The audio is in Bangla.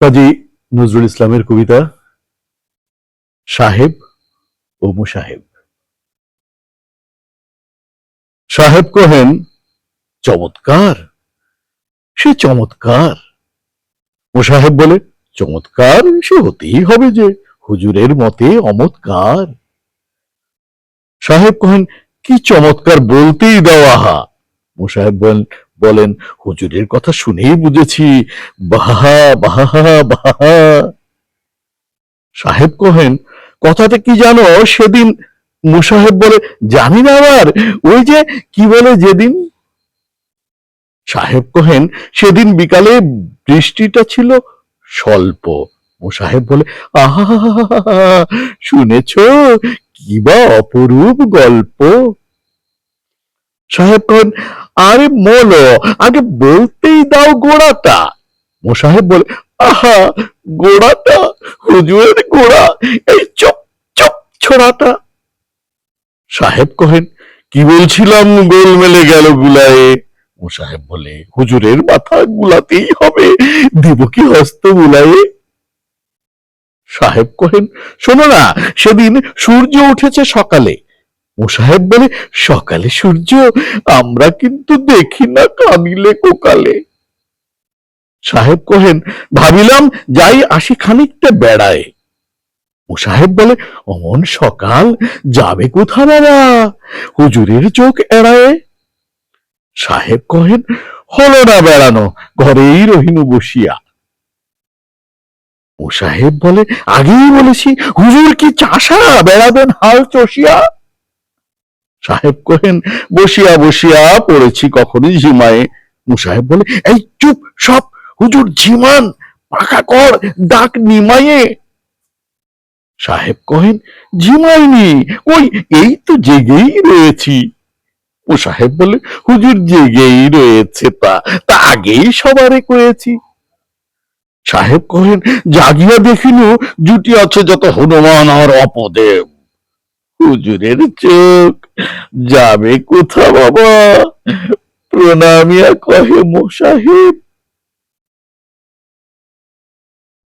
কাজী নজরুল ইসলামের কবিতা, সাহেব ও মুসাহেব। সাহেব কহেন, চমৎকার, সে চমৎকার। মুসাহেব বলে, চমৎকার সে হতেই হবে যে হুজুরের মতে অমৎকার। সাহেব কহেন, কি চমৎকার বলতেই দাও আহা মুসাহেব বলেন বলেন, হুজুরের কথা শুনেই বুঝেছি। বাহা বাহা বাহা। সাহেব কহেন, কথাটা কি জানো? সেদিন মুসাহেব বলে, জানি না আবার ওই যে, কি বলে যেদিন? সাহেব কহেন, সেদিন বিকালে বৃষ্টিটা ছিল স্বল্প। মুসাহেব বলে আহা শুনেছ? কি বা অপরূপ গল্প? সাহেব কহেন আরে মোলো, আগে বলতেই দাও গোড়াটা। মোসাহেব বলে, আহা, গোড়াটা, হুজুরের গোড়া, এই চপ চপ ছোড়াটা। সাহেব কহেন, কি বলছিলাম গোল মেলে গেল গুলায়ে? মোসাহেব বলে, হুজুরের মাথা গুলাতেই হবে, দেব কি হস্ত গুলায়ে? সাহেব কহেন, শোনো না, সেদিন সূর্য উঠেছে সকালে। মোসাহেব বলে, সকালে সূর্য, আমরা কিন্তু দেখি না কামিলে কোকালে। সাহেব কহেন, ভাবিলাম যাই আসি খানিকটা বেড়ায়। মুসাহেব বলে, অমন সকাল, যাবে কোথা বাবা? হুজুরের চোখ এড়ায়? সাহেব কহেন, হলো না বেড়ানো, ঘরেই রহিনু বসিয়া। মুসাহেব বলে, আগেই বলেছি, হুজুর কি চাষা? বেড়াবেন হাল চষিয়া? সাহেব কহেন বসিয়া বসিয়া পড়েছি কখনই ঝিমায়ে। মুসাহেব বলে এই চুপ, সব হুজুর ঝিমান, পাকা কর, ডাক নিমায়ে। সাহেব কহেন ঝিমাইনি, কই, এই তো জেগেই রয়েছি। ও সাহেব বলে হুজুর জেগেই রয়েছে তা তা আগেই সবারে করেছি সাহেব কহেন জাগিয়া দেখিল জুটি আছে যত হনুমান আর অপদেব। হুজুরের চোখ যাবে কোথা বাবা? প্রণামিয়া কহে মোসাহেব